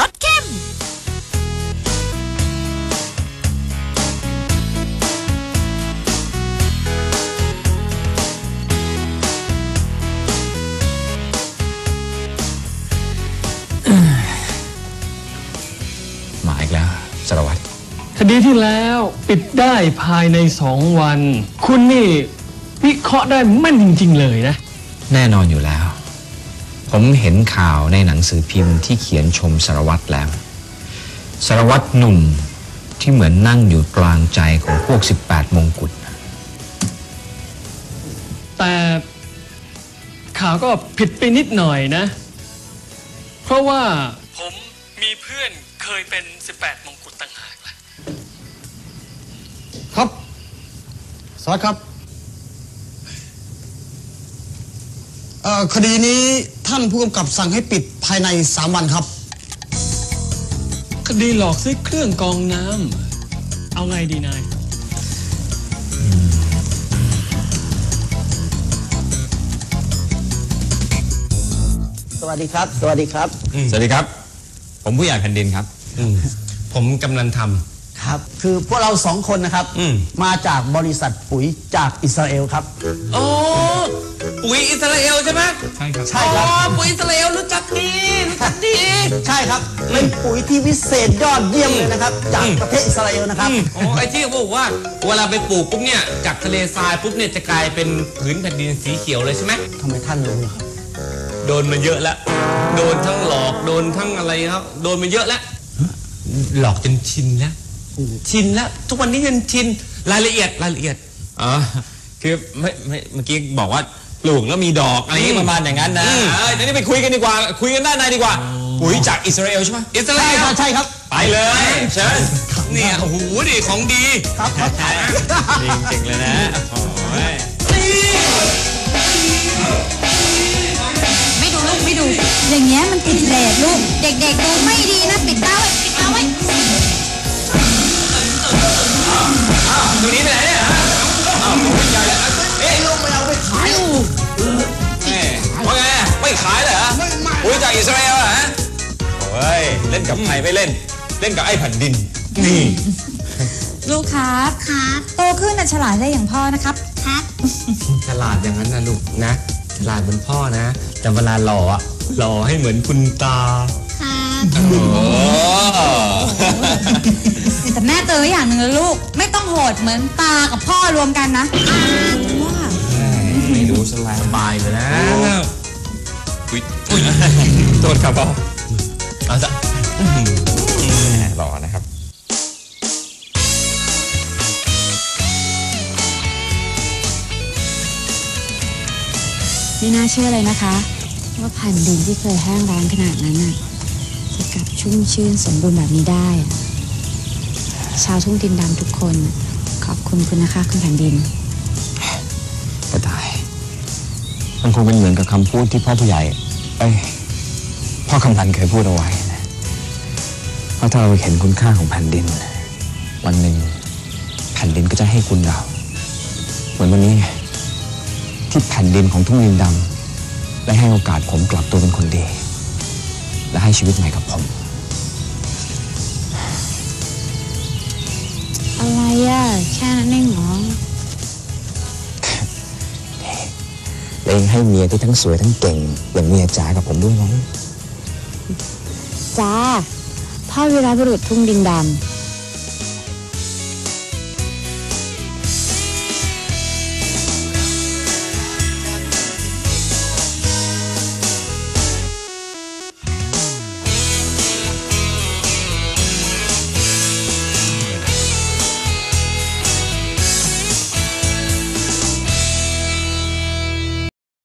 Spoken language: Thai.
รสเข้ม มายแล้วสารวัตรคดีที่แล้วปิดได้ภายในสองวัน คุณนี่วิเคราะห์ได้แม่นจริง ๆ เลยนะ แน่นอนอยู่แล้ว ผมเห็นข่าวในหนังสือพิมพ์ที่เขียนชมสารวัตรแล้ว สารวัตรหนุ่มที่เหมือนนั่งอยู่กลางใจของพวก 18 มงกุฎแต่ข่าวก็ผิดไปนิดหน่อยนะ เพราะว่าผมมีเพื่อนเคยเป็น 18 มงกุฎต่างหากล่ะครับสวัสดีครับเอ่อคดีนี้ ท่านผู้กำกับสั่งให้ปิดภายใน 3 วันครับ คดีหลอกซื้อเครื่องกรองน้ำเอาไงดีนาย สวัสดีครับ สวัสดีครับ สวัสดีครับ ผมผู้ใหญ่แผ่นดินครับ ผมกำนันทครับ คือพวกเราสองคนนะครับ อืม มาจากบริษัทปุ๋ยจากอิสราเอลครับำโอ้ ปุ๋ยอิสราเอลใช่ไหมใช่ครับ ใช่ครับ อ๋อปุ๋ยอิสราเอลรู้จักดีรู้จักดี ใช่ครับ เป็นปุ๋ยที่วิเศษยอดเยี่ยมเลยนะครับ จากประเทศอิสราเอลนะครับ โอ้ไอ้ที่เขาบอกว่าเวลาไปปลูกปุ๊บเนี่ยจากทะเลทรายปุ๊บเนี่ยจะกลายเป็นผืนแผ่นดินสีเขียวเลยใช่ไหมทำไมท่านรู้ล่ะครับ โดนมาเยอะแล้วโดนทั้งหลอกโดนทั้งอะไรครับโดนมาเยอะแล้วหลอกจนชินแล้วชินแล้วทุกวันนี้จนชินรายละเอียดรายละเอียดอ๋อคือไม่ไม่เมื่อกี้บอกว่า ปลูกแล้วมีดอกอะไรอย่างงี้ประมาณอย่างนั้นนะอืมเอ้ยเดี๋ยวนี้ไปคุยกันดีกว่า คุยกันด้านในดีกว่าปุ๋ยจากอิสราเอลใช่ไหมอิสราใช่เอคลรับใช่ครับ ไปเลยเชิญเนี่ยโอ้โหดิของดีครับครับจริงจริงๆเลยนะโอ้ยไม่ดูลูกไม่ดู อย่างเงี้ยมันติดเลทลูก เด็กๆดูไม่ดีนะปิดตา ปุ๋ยจากอิสราเอลเหรอฮะโอ้ยเล่นกับใครไม่เล่น เล่นกับไอ้แผ่นดิน นี่ ลูกครับครับโตขึ้นน่ะฉลาดได้อย่างพ่อนะครับครับฉลาดอย่างนั้นนะลูกนะ ฉลาดเหมือนพ่อนะ แต่เวลาหล่ออะหล่อให้เหมือนคุณตาโอ้แต่แม่เตือนไว้อย่างหนึ่งนะลูก ไม่ต้องโหดเหมือนตากับพ่อรวมกันนะว่าไม่รู้สลายสบายเลยนะ อุ๊ยอุ๊ยโทษครับพ่อเอาซะหล่อนะครับ ไม่น่าเชื่อเลยนะคะ ว่าแผ่นดินที่เคยแห้งแล้งขนาดนั้นน่ะจะกลับชุ่มชื่นสมบูรณ์แบบนี้ได้อะชาวทุ่งดินดำทุกคนน่ะขอบคุณคุณนะคะ คุณแผ่นดิน มันคงเป็นเหมือนกับคำพูดที่พ่อผู้ใหญ่เอ้ยพ่อกำนันเคยพูดเอาไว้นะว่าถ้าเราเห็นคุณค่าของแผ่นดิน วันหนึ่งแผ่นดินก็จะให้คุณเรา เหมือนวันนี้ไงที่แผ่นดินของทุ่งดินดำได้ให้โอกาสผมกลับตัวเป็นคนดี และให้ชีวิตใหม่กับผม ให้เมียที่ทั้งสวยทั้งเก่งอย่างเมียจ๋ากับผมด้วยนะจ้าพ่อวีรบุรุษทุ่งดินดำ